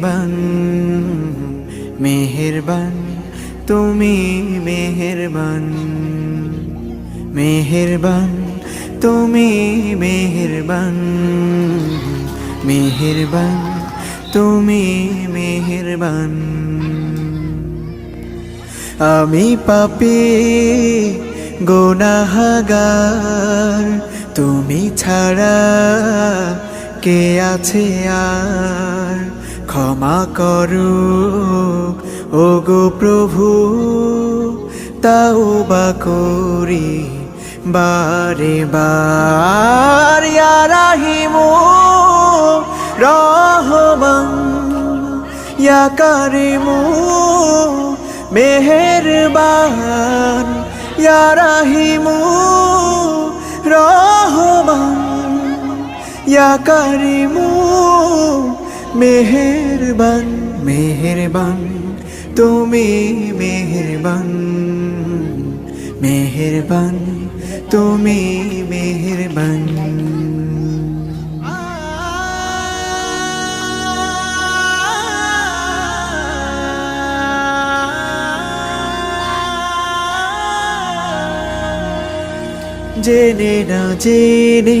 মেহেরবান মেহেরবান, তুমি মেহেরবান মেহেরবান, তুমি মেহেরবান মেহেরবান, তুমি মেহেরবান। আমি পাপি, গোনাহাগার, তুমি ছাড়া কে আছে আর? ক্ষমা করো ও গো প্রভু, তাও বা করি বারে বার। রাহিমু রহমান ইয়া কারিমু মেহেরবান ইয়া রাহিমু মেহেরবান মেহেরবান তুমি মেহেরবান। মেহেরবান তুমি মেহেরবান। জেনে না জেনে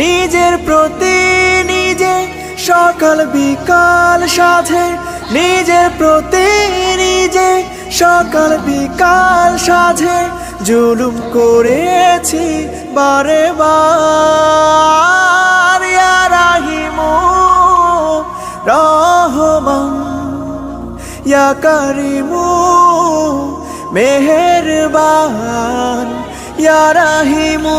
নিজের প্রতি নিজে সকাল বিকাল সাধে। নিজের প্রতি নিজে সকাল বিকাল সাধে। জুলুম করেছি বারে বার। রাহিমু রহমান, ইয়া কারিমু ইয়া রাহিমু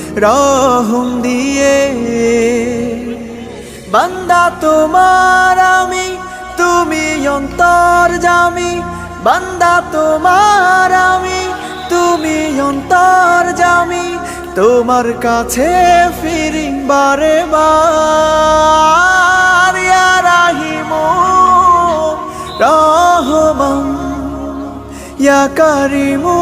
রহম দিয়ে। বান্দা তোমার আমি, তুমি অন্তর জামি। বান্দা তোমার আমি, তুমি অন্তর জামি। তোমার কাছে ফিরি বারে। বার রাহিমু, রহমান, ইয়া কারিমু।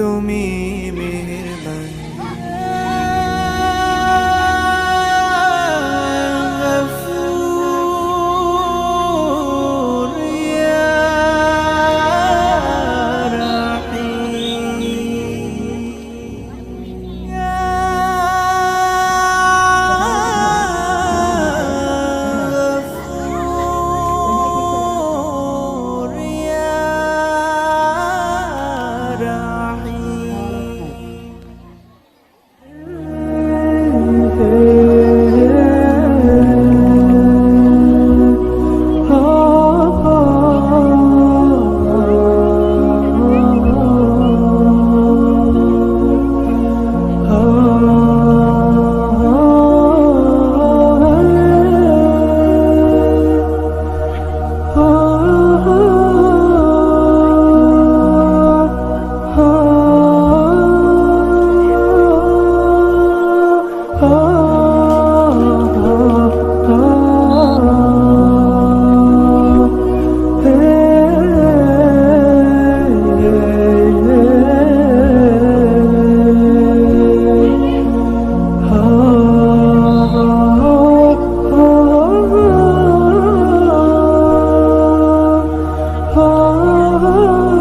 তুমি oh.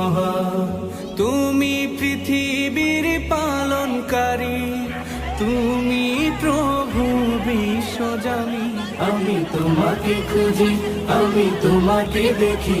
তুমি তুমি পৃথিবীর পালনকারী তুমি প্রভু বিশ্বজামি। আমি তোমাকে খুঁজি আমি তোমাকে দেখি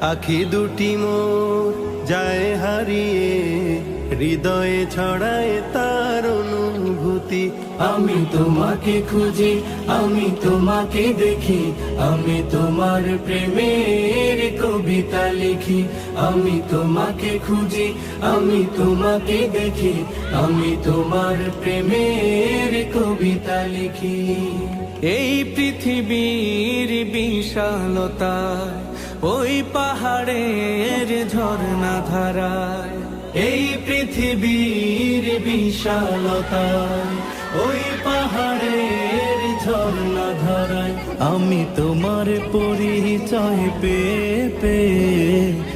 আখি দুটি মোর যায় হারিয়ে, হৃদয়ে ছড়ায় তার অনুভূতি। আমি তোমাকে খুঁজি, আমি তোমাকে দেখি, আমি তোমার প্রেমের কবিতা লিখি। আমি তোমাকে খুঁজি, আমি তোমাকে দেখি, আমি তোমার প্রেমের কবিতা লিখি। এই পৃথিবীর বিশালতায় ওই পাহাড়ের ঝর্ণা ধারায়, এই পৃথিবীর বিশালতা ওই পাহাড়ের ঝর্ণা ধারায় আমি তোমার পরিচয় পে পেয়ে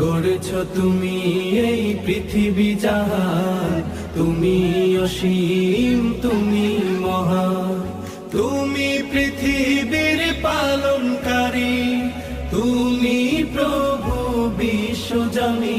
গড়েছ তুমি এই পৃথিবী জাহান তুমি অসীম, তুমি মহা তুমি পৃথিবীর পালনকারী। তুমি প্রভু বিশ্বজামি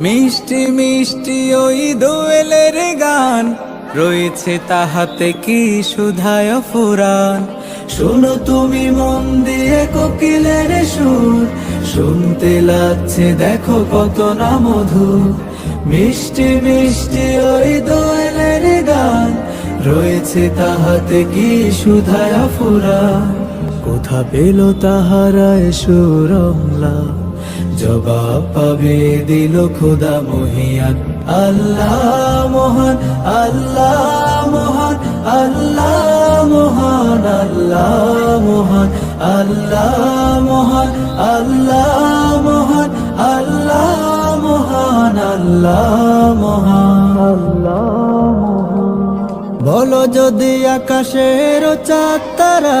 মিষ্টি মিষ্টি ওই দোয়েলের গান। রয়েছে তাহাতে কি সুধায় ফুরান। শোনো তুমি মন দিয়ে কোকিলের সুর। শুনতে লাগছে দেখো কত না মধুর। মিষ্টি মিষ্টি ওই দোয়েলের গান। রয়েছে তাহাতে কি সুধায় ফুরান। কোথা পেল তাহারায় সুরমলা? জবাব পাবে দিল খোদা মহিয়ান আল্লাহ মহান আল্লাহ মহান আল্লাহ মহান আল্লাহ মহান আল্লাহ মহান আল্লাহ মহান আল্লাহ মহান আল্লাহ মহান। আল্লাহ বলো যদি আকাশের চাঁদ তারা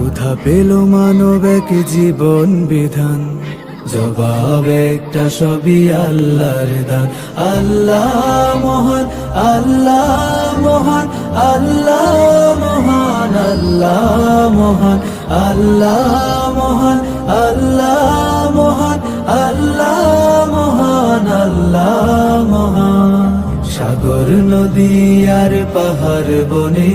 কোথা পেল মানব এক জীবন বিধান। জবাব একটা সবই আল্লাহর দান। আল্লাহ মহান আল্লাহ মহান আল্লাহ মহান আল্লাহ মহান আল্লাহ মহান আল্লাহ মহান আল্লাহ মহান আল্লাহ মহান। সাগর, নদী আর পাহাড় বনে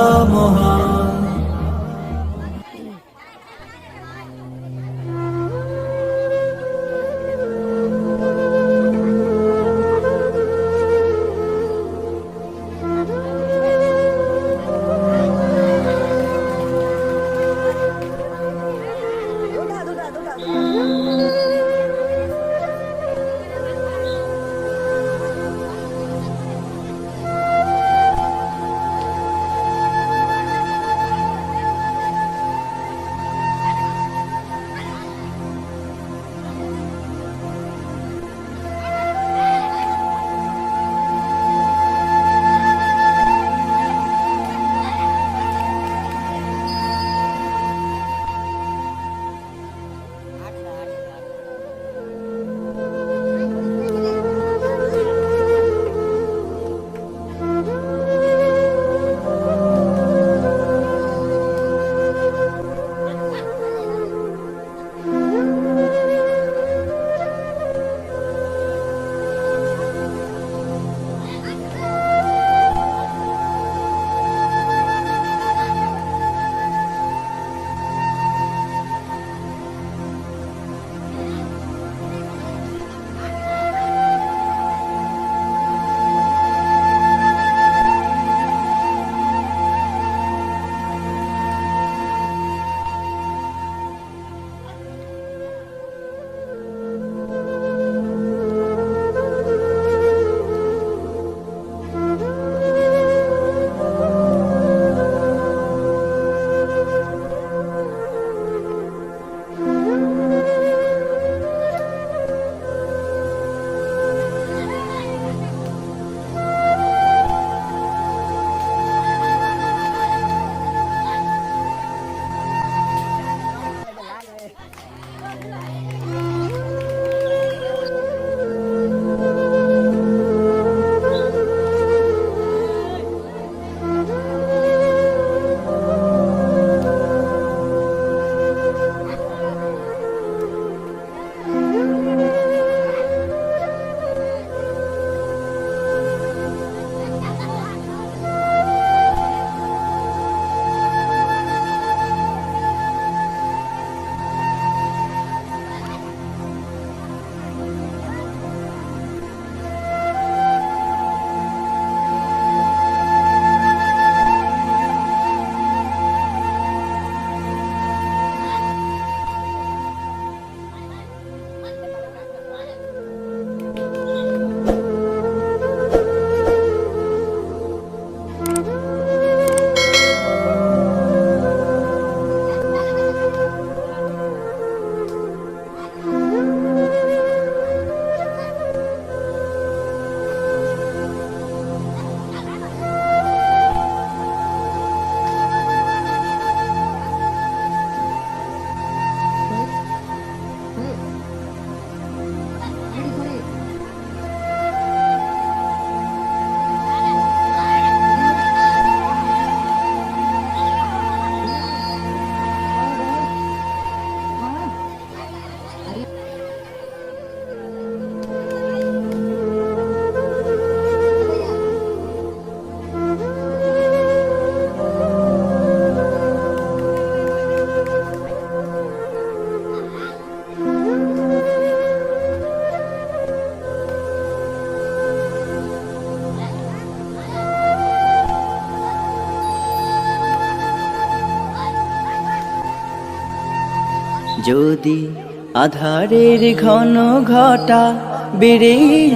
যদি আধারের ঘন ঘটা বেড়ে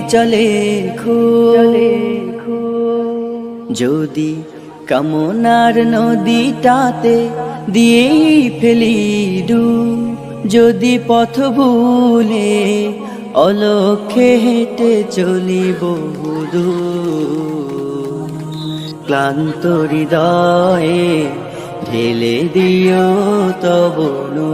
চলে খোলে। যদি কামনার নদীটাতে দিয়ে ফেলি ডুব। যদি পথ ভুলে অলক্ষে হেঁটে চলি বহুদূর ক্লান্ত হৃদয়ে ঢেলে দিও তবনু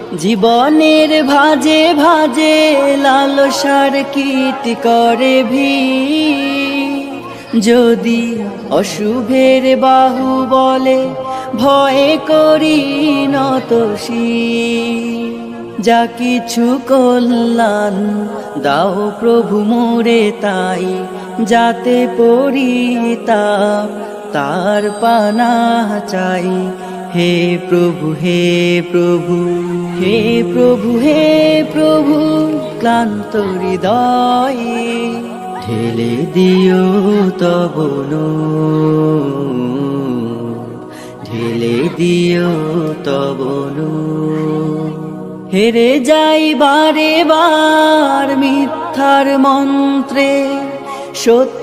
জীবনের ভাজে ভাজে লালসার কীট করে ভি যদি অশুভের বাহু বলে, ভয়ে করি নতসী যা কিছু কল্যাণ দাও প্রভু মোরে তাই, যাতে পরিতা তার পানা চাই। হে প্রভু হে প্রভু হে প্রভু হে প্রভু, ক্লান্ত হৃদয়ে ঢেলে দিও তবনু ঢেলে দিও তবনু হেরে যাই বারে বার মিথ্যার মন্ত্রে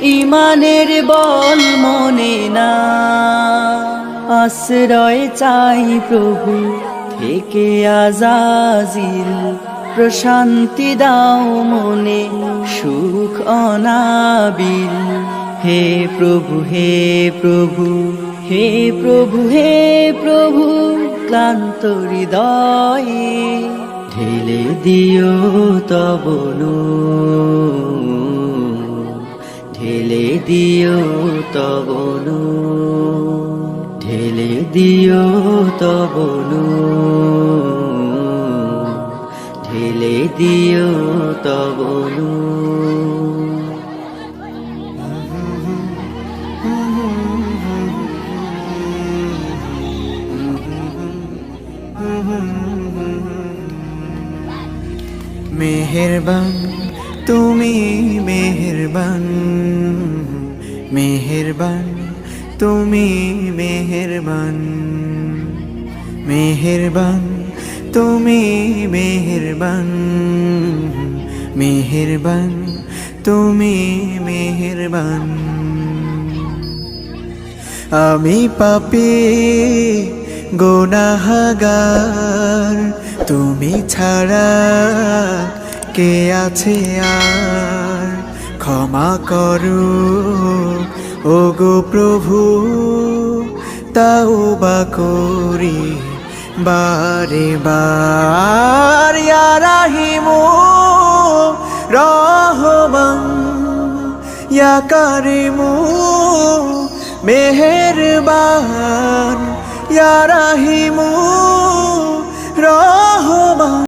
ইমানের বল মনে না। আশ্রয় চাই প্রভু, থেকে আজাজিল প্রশান্তি দাও মনে, সুখ অনাবিল। হে প্রভু হে প্রভু হে প্রভু হে প্রভু, ক্লান্ত হৃদয়ে ঢেলে দিও তবনু ঢেলে দিও তবনু ঢেলে দিও তবনু ঢেলে দিও তবনু মেহেরবান তুমি মেহেরবান মেহেরবান, তুমি মেহেরবান মেহেরবান, তুমি মেহেরবান মেহেরবান, তুমি মেহেরবান। আমি পাপি, গোনাহাগার, তুমি ছাড়া কে আছে আর? ক্ষমা করো। ও গো প্রভু, তাও বা করি বারে বার। রাহিমু রহমান ইয়া কারিমু